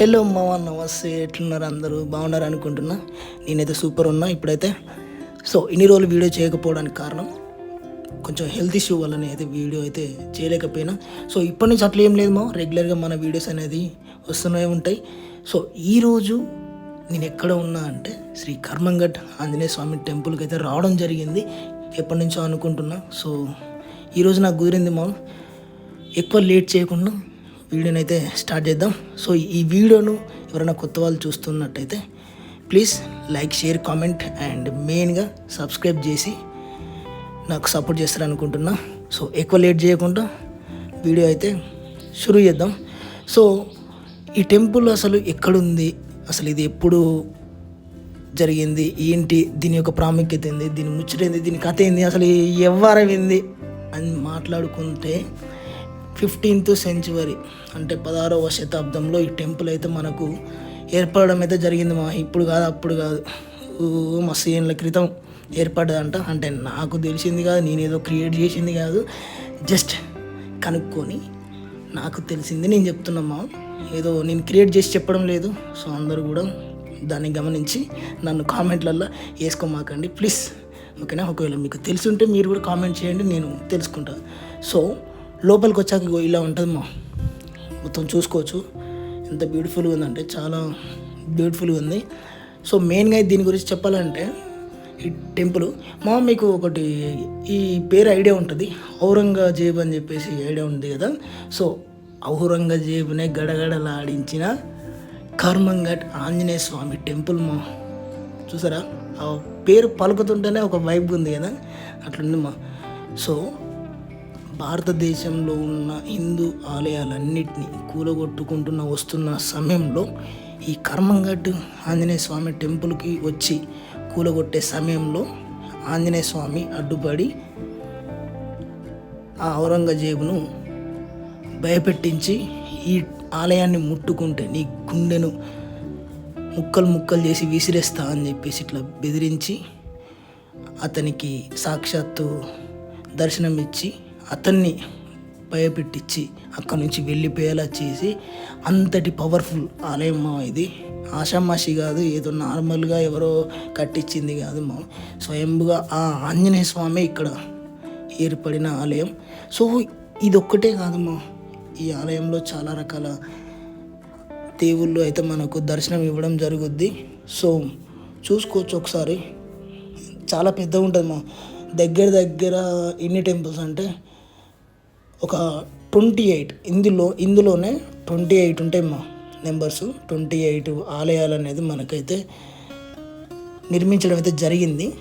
Hello మామ నమస్తే. ఎట్లున్నారు అందరూ? బాగున్నారు అనుకుంటున్నా. నేనైతే సూపర్ ఉన్నా ఇప్పుడైతే. సో ఇన్ని రోజులు వీడియో చేయకపోవడానికి కారణం కొంచెం హెల్త్ ఇష్యూ వల్లనే అయితే వీడియో అయితే చేయలేకపోయినా. సో ఇప్పటి నుంచి అట్లా ఏం లేదు మా రెగ్యులర్గా మన వీడియోస్ అనేది వస్తూనే ఉంటాయి. సో ఈరోజు నేను ఎక్కడ ఉన్నా అంటే శ్రీ కర్మంగట్ ఆంజనేయ స్వామి టెంపుల్కి అయితే రావడం జరిగింది. ఎప్పటి నుంచో అనుకుంటున్నా. సో ఈరోజు నాకు కుదిరింది మా ఎక్కువ లేట్ చేయకుండా వీడియోని అయితే స్టార్ట్ చేద్దాం. సో ఈ వీడియోను ఎవరైనా కొత్త వాళ్ళు చూస్తున్నట్టయితే please like share comment and మెయిన్గా సబ్స్క్రైబ్ చేసి నాకు సపోర్ట్ చేస్తారనుకుంటున్నా. సో ఎక్కువ లేట్ చేయకుండా వీడియో అయితే షురూ చేద్దాం. సో ఈ టెంపుల్ అసలు ఎక్కడుంది? అసలు ఇది ఎప్పుడు జరిగింది? ఏంటి? దీని యొక్క ప్రాముఖ్యత ఏంది? దీని ముచ్చటేంది దీని కథ ఏంది? అసలు ఎవరమైంది అని మాట్లాడుకుంటే ఫిఫ్టీన్త్ సెంచురీ అంటే పదహారవ శతాబ్దంలో ఈ టెంపుల్ అయితే మనకు ఏర్పడడం అయితే జరిగింది మా. ఇప్పుడు కాదు అప్పుడు కాదు. ఊ, మస్తు ఏళ్ళ క్రితం ఏర్పడ్డదంట. అంటే నాకు తెలిసింది కాదు నేను ఏదో క్రియేట్ చేసింది కాదు. జస్ట్ కనుక్కొని నాకు తెలిసింది నేను చెప్తున్నామా ఏదో నేను క్రియేట్ చేసి చెప్పడం లేదు. సో అందరూ కూడా దాన్ని గమనించి నన్ను కామెంట్లల్లో వేసుకోమాకండి. ప్లీజ్ ఓకేనా? ఒకవేళ మీకు తెలిసి ఉంటే మీరు కూడా కామెంట్ చేయండి నేను తెలుసుకుంటాను సో లోపలికి వచ్చాక ఇలా ఉంటుంది మా మొత్తం చూసుకోవచ్చు. ఎంత బ్యూటిఫుల్గా ఉందంటే చాలా బ్యూటిఫుల్గా ఉంది. సో మెయిన్గా దీని గురించి చెప్పాలంటే ఈ టెంపుల్ మా మీకు ఒకటి ఈ పేరు ఐడియా ఉంటుంది. ఔరంగజేబ్ అని చెప్పేసి ఐడియా ఉంది కదా. సో ఔరంగజేబునే గడగడలాడించిన కర్మంఘట్ ఆంజనేయ స్వామి టెంపుల్ మా. చూసారా? ఆ పేరు పలుకుతుంటేనే ఒక వైబ్ ఉంది కదా. అట్లుంది మా. సో భారతదేశంలో ఉన్న హిందూ ఆలయాలన్నింటినీ కూలగొట్టుకుంటున్న వస్తున్న సమయంలో ఈ కర్మంగడ్డు ఆంజనేయ స్వామి టెంపుల్కి వచ్చి కూలగొట్టే సమయంలో ఆంజనేయ స్వామి అడ్డుపడి ఆ ఔరంగజేబును భయపెట్టించి ఈ ఆలయాన్ని ముట్టుకుంటే నీ గుండెను ముక్కలు ముక్కలు చేసి విసిరేస్తా అని చెప్పేసి ఇట్లా బెదిరించి అతనికి సాక్షాత్తు దర్శనం ఇచ్చి అతన్ని భయపెట్టించి అక్కడి నుంచి వెళ్ళిపోయేలా చేసి అంతటి పవర్ఫుల్ ఆలయం ఇది. ఆషామాషి కాదు ఏదో నార్మల్గా ఎవరో కట్టించింది కాదు మా. స్వయంగా ఆ ఆంజనేయ స్వామి ఇక్కడ ఏర్పడిన ఆలయం. సో ఇది ఒక్కటే కాదు మా. ఈ ఆలయంలో చాలా రకాల దేవుళ్ళు అయితే మనకు దర్శనం ఇవ్వడం జరుగుద్ది. సో చూసుకోవచ్చు ఒకసారి. చాలా పెద్దగా ఉంటుంది మా. దగ్గర దగ్గర ఎన్ని టెంపుల్స్ అంటే ఒక ట్వంటీ ఎయిట్. ఇందులో ఇందులోనే ట్వంటీ ఎయిట్ ఉంటాయి మా నెంబర్స్ ట్వంటీ ఎయిట్ ఆలయాలు అనేది మనకైతే నిర్మించడం అయితే జరిగింది.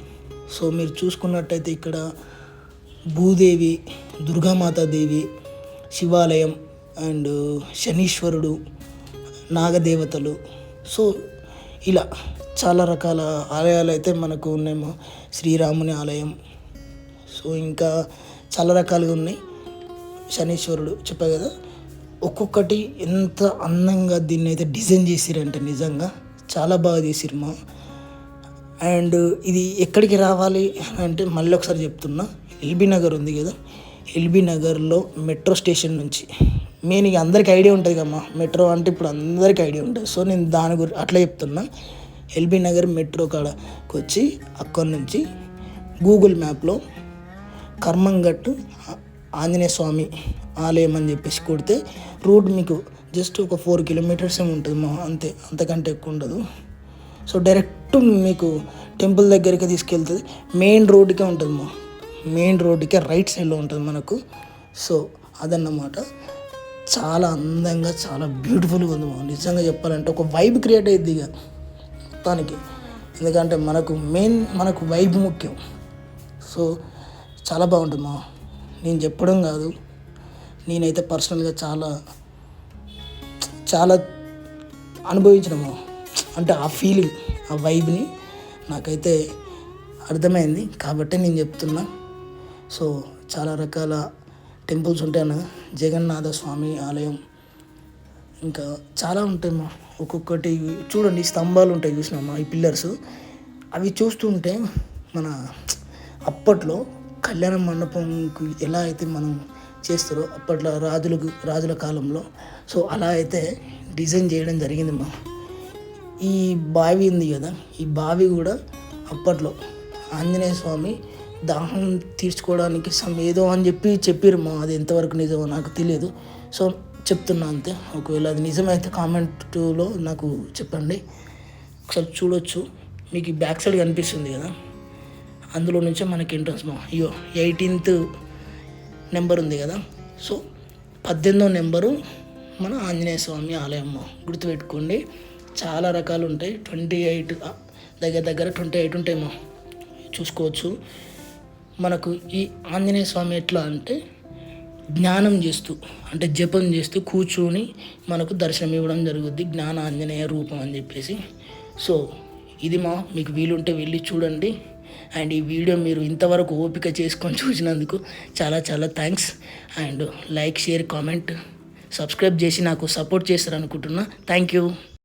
సో మీరు చూసుకున్నట్టయితే ఇక్కడ భూదేవి దుర్గామాతాదేవి శివాలయం అండ్ శనీశ్వరుడు నాగదేవతలు. సో ఇలా చాలా రకాల ఆలయాలు అయితే మనకు ఉన్నాయేమో శ్రీరాముని ఆలయం. సో ఇంకా చాలా రకాలుగా ఉన్నాయి. శనీశ్వరుడు చెప్పా కదా ఒక్కొక్కటి ఎంత అందంగా దీన్ని అయితే డిజైన్ చేసిరంటే నిజంగా. చాలా బాగా చేసిరు మా. అండ్ ఇది ఎక్కడికి రావాలి అని అంటే మళ్ళీ ఒకసారి చెప్తున్నా ఎల్బీ నగర్ ఉంది కదా ఎల్బీ నగర్లో మెట్రో స్టేషన్ నుంచి. మెయిన్ ఇక అందరికి ఐడియా ఉంటుంది కమ్మా మెట్రో అంటే ఇప్పుడు అందరికీ ఐడియా ఉంటుంది. సో నేను దాని గురి అట్లా చెప్తున్నా ఎల్బీ నగర్ మెట్రో కాడకు వచ్చి అక్కడి నుంచి గూగుల్ మ్యాప్లో కర్మంగట్టు ఆంజనేయ స్వామి ఆలయం అని చెప్పేసి కొడితే రూట్ మీకు జస్ట్ ఒక ఫోర్ కిలోమీటర్స్ ఉంటుంది మా అంతే అంతకంటే ఎక్కువ ఉండదు. సో డైరెక్ట్ మీకు టెంపుల్ దగ్గరికి తీసుకెళ్తుంది. మెయిన్ రోడ్డుకే ఉంటుంది మా మెయిన్ రోడ్డుకే రైట్ సైడ్లో ఉంటుంది మనకు. సో అదన్నమాట. చాలా అందంగా చాలా బ్యూటిఫుల్గా ఉంది మా. నిజంగా చెప్పాలంటే ఒక వైబ్ క్రియేట్ అయ్యింది ఇక మొత్తానికి. ఎందుకంటే మనకు మెయిన్ మనకు వైబ్ ముఖ్యం. సో చాలా బాగుంటుంది మా. నేను చెప్పడం కాదు. నేనైతే పర్సనల్గా చాలా చాలా అనుభవించినాము. అంటే ఆ ఫీలింగ్ ఆ వైబ్ని నాకైతే అర్థమైంది. కాబట్టి నేను చెప్తున్నా. సో చాలా రకాల టెంపుల్స్ ఉంటాయి అన్న. జగన్నాథ స్వామి ఆలయం. ఇంకా చాలా ఉంటాయి మా. ఒక్కొక్కటి చూడండి స్తంభాలు ఉంటాయి చూసినామా ఈ పిల్లర్స్ అవి చూస్తుంటే మన అప్పట్లో కళ్యాణ మండపంకి ఎలా అయితే మనం చేస్తారో అప్పట్లో రాజులకు రాజుల కాలంలో. సో అలా అయితే డిజైన్ చేయడం జరిగింది మా. ఈ బావి ఉంది కదా ఈ బావి కూడా అప్పట్లో ఆంజనేయ స్వామి దాహం తీర్చుకోవడానికి సమ్ ఏదో అని చెప్పి చెప్పారు మా. అది ఎంతవరకు నిజమో నాకు తెలియదు. సో చెప్తున్నా అంతే. ఒకవేళ అది నిజమైతే కామెంట్లో నాకు చెప్పండి. ఒకసారి చూడొచ్చు. మీకు బ్యాక్ సైడ్ కనిపిస్తుంది కదా. అందులో నుంచే మనకి ఎంట్రన్స్ అయ్యో ఎయిటీన్త్ నెంబర్ ఉంది కదా. సో పద్దెనిమిదో నెంబరు మన ఆంజనేయ స్వామి ఆలయం గుర్తుపెట్టుకోండి చాలా రకాలు ఉంటాయి. ట్వంటీ ఎయిట్ దగ్గర దగ్గర ట్వంటీ ఎయిట్ ఉంటాయేమో చూసుకోవచ్చు. మనకు ఈ ఆంజనేయ స్వామి ఎట్లా అంటే జ్ఞానం చేస్తూ అంటే జపం చేస్తూ కూర్చొని మనకు దర్శనం ఇవ్వడం జరుగుద్ది. జ్ఞాన ఆంజనేయ రూపం అని చెప్పేసి. సో ఇది మా మీకు వీలుంటే వెళ్ళి చూడండి. అండ్ ఈ వీడియో మీరు ఇంతవరకు ఓపిక చేసుకొని చూసినందుకు చాలా చాలా thanks. And like share comment subscribe చేసి నాకు సపోర్ట్ చేస్తారు అనుకుంటున్నా థ్యాంక్ యూ.